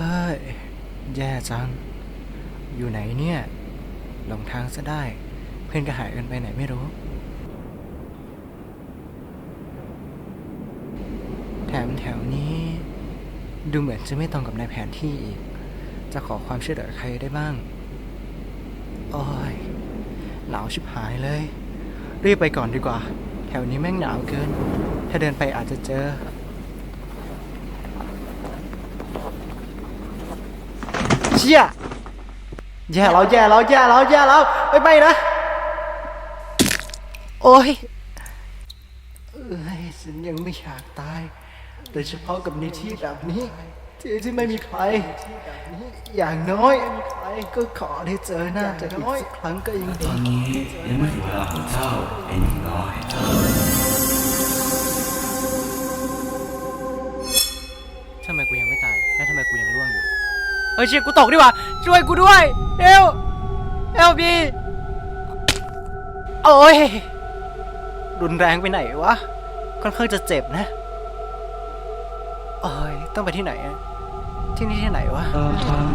ฮ้ย แย่จัง อยู่ไหนเนี่ย หลงทางซะได้ เพื่อนก็หายกันไปไหนไม่รู้ แถมแถวนี้ ดูเหมือนจะไม่ตรงกับในแผนที่อีก จะขอความช่วยเหลือใครได้บ้าง โอ้ย หนาวชิบหายเลย รีบไปก่อนดีกว่า แถวนี้แม่งหนาวเกิน ถ้าเดินไปอาจจะเจอ เชี่ยแย่แล้วแย่แล้วแย่แล้วแย่แล้วไปไปนะ โอ้ยเอ้ยฉันยังไม่อยากตาย โดยเฉพาะกับในที่แบบนี้ที่ที่ไม่มีใคร อย่างน้อยก็ขอได้เจอหน้าเธออีกสักครั้งก็ยังตดีอนนี้ยังไม่ถึงเวลาของเจ้าไอ้หนุ่มน้อยทำไมกูยังไม่ตาย แล้วทำไมกูยังร่วงอยู่เฮ้ยเชี่ยกูตกดีกว่าช่วยกูด้วยเอลเอลบีโอ้ยรุนแรงไปไหนวะค่อนข้างจะเจ็บนะโอ้ยต้องไปที่ไหนอะที่นี่ที่ไหนวะตามทาง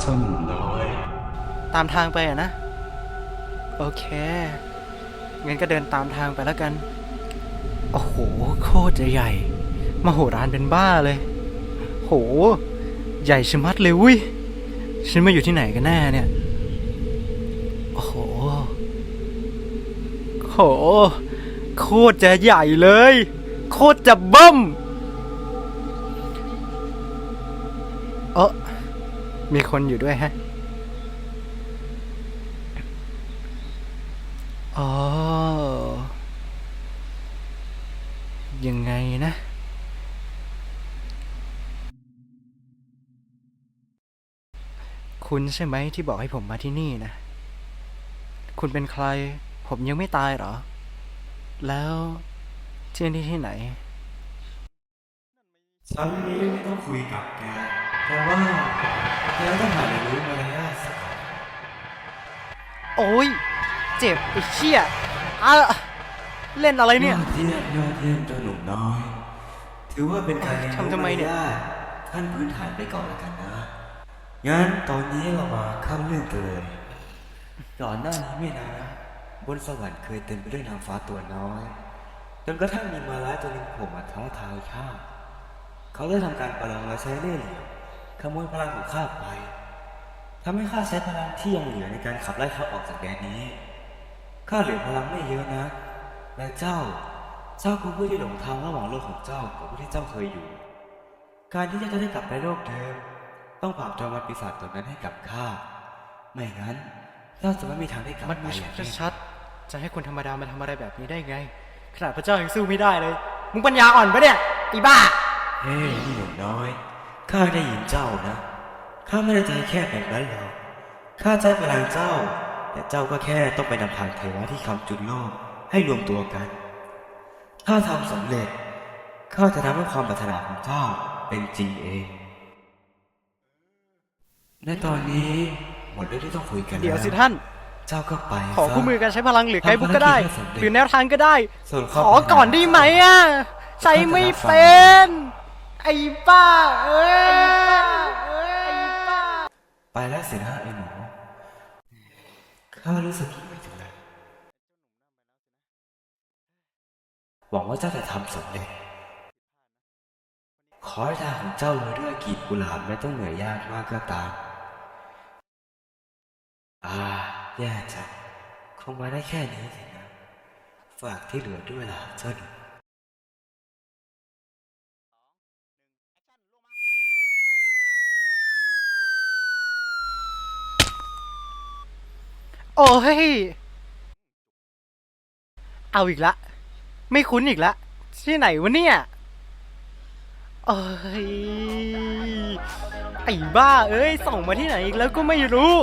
เจ้าหนุ่มน้อยตามทางไปอะนะ โอเคงั้นก็เดินตามทางไปแล้วกัน โอ้โห โคตรจะใหญ่ มโหฬารเป็นบ้าเลย โห ใหญ่ชะมัดเลยวุ้ยฉันมาอยู่ที่ไหนกันแน่เนี่ย โอ้โหโหโคตรจะใหญ่เลย โคตรจะบิ้มเออมีคนอยู่ด้วยฮะ อ๋อ ยังไงนะ คุณใช่ไหมที่บอกให้ผมมาที่นี่นะ คุณเป็นใคร ผมยังไม่ตายเหรอ แล้วที่นี่ที่ไหน ฉันมีเรื่องที่ต้องคุยกับแกแต่ว่าแกต้องหาเรียนรู้มารยาทสักก่อนโอ้ย เจ็บไอ้เชี่ยอะเล่นอะไรเนี่ยยอดเยี่ยมยอดเยี่ยมเจ้าหนุ่มน้อย ถือว่าเป็นการเรียนรู้ทำทำไมเนี่ยาราทขั้นพื้นฐานไปก่อนแล้วกันนะ งั้นตอนนี้เรามาเข้าเรื่องกันเลยก่อนหน้านี้ไม่นานบนสวรรค์เคยเต็มไปด้วยนางฟ้าตัวน้อย จนกระทั่งมีมาร้ายตัวหนึงโผล่มาท้าทายข้าเขาได้ทำการประลองและใช้เล่ห์เหลี่ยมขโมยพลังของข้าไปทำให้ข้าใช้พลังที่ยังเหลือในการขับไล่เขาออกจากแดนนี้ ข้าเหลือพลังไม่เยอะนะ และเจ้า เจ้าคือผู้ที่หลงทางระหว่างโลกของเจ้ากับผู้ที่เจ้าเคยอยู่ การที่เจ้าจะได้กลับไปโลกเดิม ต้องปราบจอมมันปีศาจตัวนั้นให้กับข้า ไม่งั้นเจ้าจะไม่มีทางได้กลับมันไปมีอย่างแน่ชัดๆจะให้คนธรรมดามาทำอะไรแบบนี้ได้ไง ขนาดพระเจ้ายังสู้ไม่ได้เลย มึงปัญญาอ่อนปะเนี่ยอีบ้า เฮ้ยนี่หนุ่มน้อย ข้าได้ยินเจ้านะ ข้าไม่ได้ใจแค่แบบนั้นหรอก ข้าใจพลังเจ้า แต่เจ้าก็แค่ต้องไปนำทางเทวะที่คำจุดโลกให้รวมตัวกัน ถ้าทำสำเร็จ ข้าจะทำให้ความปรารถนาของเจ้าเป็นจริงเอง และตอนนี้หมดเรื่องที่ต้องคุยกันเดี๋ยวแล้สิท่าน เจ้าก็ไปขอซะคู่มือการใช้พลังหรือไกด์บุ๊กก็ได้ทำภารกิจให้สำเร็จหรือแนวทางก็ได้ส่วนขข้าอก่อนได้ไหมอะใช้ไม่เป็น ไอ้บ้าเอ้ยไปแล้วสินะไอ้หนูข้ารู้สึกไม่ถึงเลยหวังว่าเจ้าจะทำสำเร็จขอให้ทางของเจ้าเลยด้วยกลีบกุหลาบแม้ต้องเหนื่อยยากมากก็ตาม อ่าแย่จังคงมาได้แค่นี้สินะ ฝากที่เหลือด้วยล่ะเจ้าหนูโอ้ย เอาอีกละ ไม่คุ้นอีกละ ที่ไหนวะเนี่ย เอ้ย ไอ้บ้าเอ้ย ส่งมาที่ไหนอีกแล้วก็ไม่รู้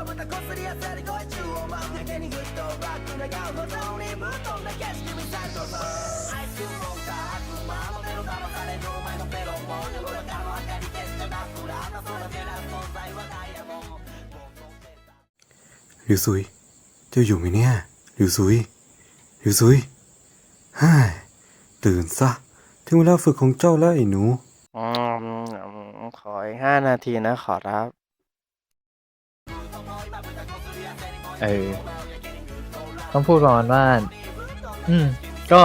ッドボーイまぶたこすりあさり声中を舞うやけにグッドバック願うほどにぶっ飛んだ景色見さると愛す หลิวซุย เจ้าอยู่ไหมเนี่ยหลิวซุยหลิวซุยฮ่ายตื่นซะ ถึงเวลาฝึกของเจ้าแล้วไอ้หนู อืมขออีกห้านาทีนะขอรับ เออต้องพูดประมาณว่า อืม ก็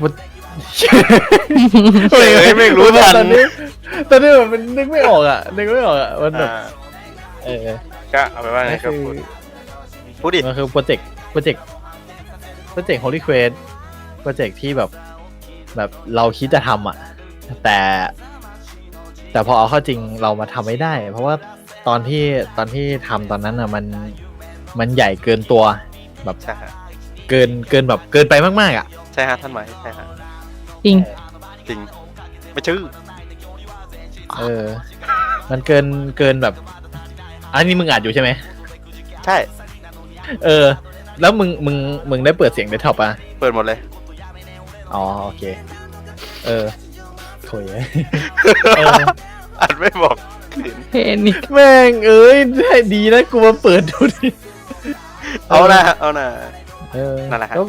วุฒเฮ้ยไม่รู้ทันตอนนี้ตอนนี้แบบมันนึกไม่ออกอะ นึกไม่ออกอะมันแบบอ่าเออก็เอาไปว่าไงนั่นก็คือพูดพูดดิมันคือโปรเจกต์โปรเจกต์โปรเจกต์ Holy Quest โปรเจกต์ที่แบบ แบบเราคิดจะทำอะ แต่ แต่พอเอาเข้าจริงเรามาทำไม่ได้ เพราะว่า ตอนที่ตอนที่ทำตอนนั้นอะมันมันใหญ่เกินตัวแบบใช่ฮะเกินเกินแบบเกินไปมากๆอะ ใช่ฮะท่านหมายใช่ฮะจริง จริง ไม่ชื่อเออ มันเกินเกินแบบ อันนี้มึงอัดอยู่ใช่ไหมใช่เออ แล้วมึงมึงมึงได้เปิดเสียงเดสก์ท็อปอะ เปิดหมดเลย อ๋อโอเค เออโถยเอออัดไม่บอกกลิ่น เพนนี่แม่งเอ้ยได้ดีนะกูมาเปิดดูดิเอานะเอานะ เออนั่นแหละครับ ก็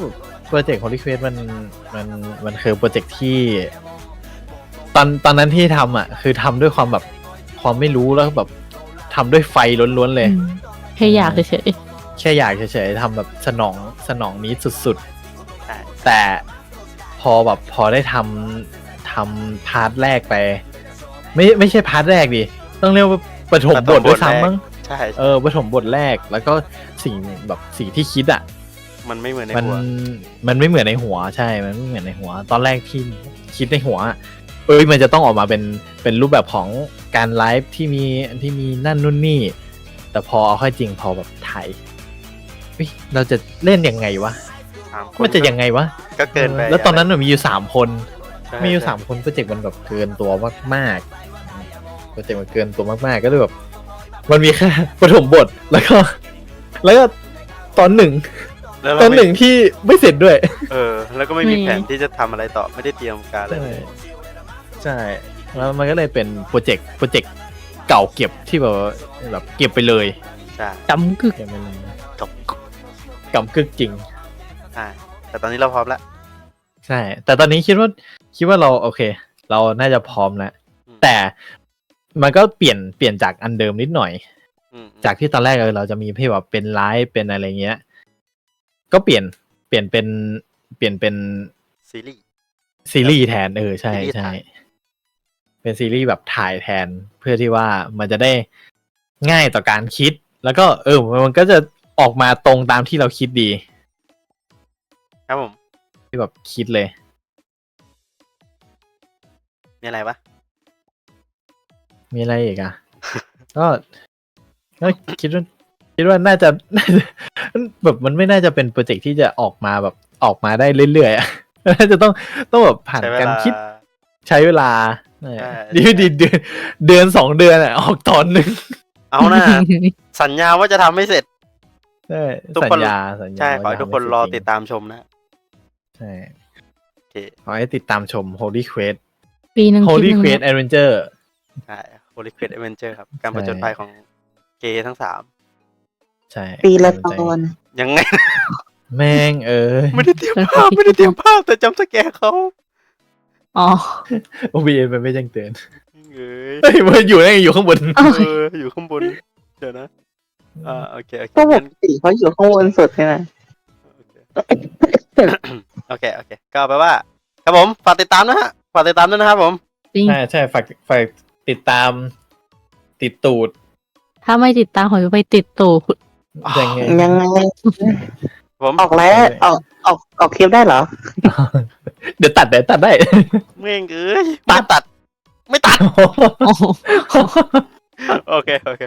โปรเจกต์ Holy Quest มันมันมันคือโปรเจกต์ที่ ตอนตอนนั้นที่ทำอะ คือทำด้วยความแบบความไม่รู้แล้วก็แบบทำด้วยไฟล้วนๆเลย แค่อยากเฉยแค่อยากเฉยๆทำแบบสนองสนองนี้สุดใช่ ๆ แต่พอแบบพอได้ทำทำพาร์ทแรกไป ไม่ไม่ใช่พาร์ทแรกดิ ต้องเรียกว่าปฐมบทด้วยซ้ำมั้งใช่เออปฐมบทแรกแล้วก็สิ่งแบบสิ่งที่คิดอะ มันไม่เหมือนในมันหัวมันไม่เหมือนในหัวใช่ มันไม่เหมือนในหัว ตอนแรกที่คิดในหัวอะเอ้ยมันจะต้องออกมาเป็นเป็นรูปแบบของการไลฟ์ที่มีที่มีนั่นนู่นนี่ แต่พอเอาเข้าจริงพอแบบถ่ายเฮ้ยเราจะเล่นยังไงวะสามคมันจะยังไงวะก็เกินไปเออแล้วตอนนั้นมันมีอยู่สามคนใช่มีอยู่ใช่สามคนโปรเจกต์มันแบบเกินตัวมากๆ โปรเจกต์มันเกินตัวมาก ๆ ก็เลยแบบมันมีแค่ปฐมบทแล้วก็ แล้วก็ตอนหนึ่งแล้วตเราอนไม่หนึ่งที่ไม่เสร็จด้วย เออ แล้วก็ไม่มีแผนที่จะทำอะไรต่อไม่ได้เตรียมการอะไรใช่เลยใช่ แล้วมันก็เลยเป็นโปรเจกต์โปรเจกต์เก่าเก็บที่แบบว่าแบบเก็บไปเลยใช่ๆจำกึกเก็บไปเลยจบกำกึกจริงใช่แต่ตอนนี้เราพร้อมแล้วใช่ แต่ตอนนี้คิดว่าคิดว่าเราโอเค เราน่าจะพร้อมแล้ว อืม แต่ มันก็เปลี่ยนเปลี่ยนจากอันเดิมนิดหน่อยอืมจากที่ตอนแรกเออเราจะมีที่แบบเป็นไลฟ์เป็นอะไรเงี้ย ก็เปลี่ยนเปลี่ยนเป็นเปลี่ยนเป็นซีรีส์ซีรีส์แทนเออใช่ซีรีส์ใช่ถ่ายเป็นซีรีส์แบบถ่ายแทนเพื่อที่ว่ามันจะได้ง่ายต่อการคิด แล้วก็เออมันก็จะออกมาตรงตามที่เราคิดดี ครับผม ที่แบบคิดเลยมีอะไรปะ มีอะไรอีกอะ ก็ก็คิดว่าคิดว่าน่าจะน่าจะแบบมันไม่น่าจะเป็นโปรเจกต์ที่จะออกมาแบบออกมาได้เรื่อยๆอะน่าจะต้องต้องแบบผ่านใช้เวการลาคิดใช้เวลาใช่ดีดีเดือนเดือนสองเดือนอะออกตอนหนึ่งเอานะสัญญาว่าจะทำให้เสร็จใช่ทุกสัคนญญาสัญญาใช่ขอว่าให้จะทุกคนทำให้รอเสจติดตามชมนะใช่โอเคขอให้ติดตามชม Holy Quest ปีหนึ่งคลิป Holy ห นึ่ง Quest Adventure ใช่ Holy Quest Adventure ครับ การใช่ผจญภัยของเกย์ทั้งสามใช่ปีละสตใจอนยังไง แม่งเอ้ยไม่ได้เตรียมภาพ ไม่ได้เตรียมภาพ แต่จำสแกร์เขาอ๋อโอบีเอ็นมันไม่แจ้งเตือนเอ้ยเฮ้ยมันอยู่นั่นอยู่ข้างบนอ้าวเอออยู่ข้างบน เดี๋ยวนะอ่าโอเคโอเคก็ปงั้กนติเขาอยู่ข้างบนสุดใช่ไหมโอเค โอเค ก็แปลว่า ครับผม ฝากติดตามนะฮะ ฝากติดตามด้วยนะครับผมจริงใช่ใช่ฝากฝาก ติดตาม ติดตูด ถ้าไม่ติดตามขอจะไปติดตู่คุณยังไงยังไงผมออกแล้วออกออกออกคลิปได้เหรอ เดี๋ยวตัดเดี๋ยวตัดได้ เม่งเอ้ยไม่ตัด ไม่ตัด โอ้โหโอเค โอเค